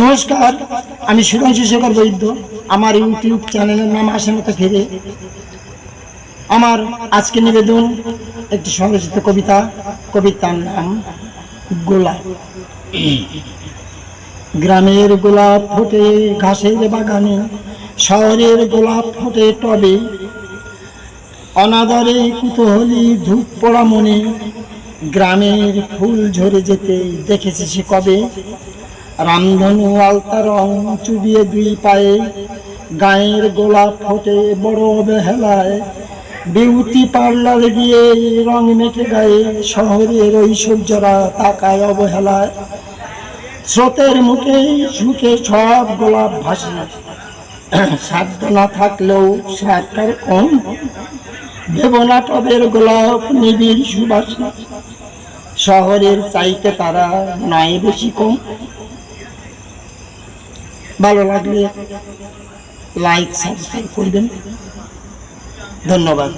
নমস্কার, আমি সুধাংশু শেখর বৈদ্য। আমার ইউটিউব চ্যানেলের নাম আসানতা ফিরে আমার আজকে নিবেদন একটি সংরচিত কবিতা। কবিতার নাম গোলাপ। গ্রামের গোলাপ ফোটে ঘাসের বাগানে, শহরের গোলাপ ফোটে টবে। অনাদরে কুতূহলী ধূপ পড়া মনে, গ্রামের ফুল ঝরে যেতে দেখেছে সে কবে? রামধনু আলতা রং চুবিয়ে দুই পায়ে, গায়ের গোলাপ ফোটে বড় অবহেলায় বিউটি পার্লারে গিয়ে রং মেখে গায়ে, শহরের ঐশ্বর্যরা তাকায় অবহেলায়। স্রোতের মুখে ঝুঁকে সব গোলাপ ভাসে। সাধ্য না থাকলেও সাতটার কম। দেবনা টবের গোলাপ নিবিড় সুবাস। শহরের চাইতে তারা নয় বেশি কম। ভালো লাগলে লাইক সাবস্ক্রাইব করবেন। ধন্যবাদ।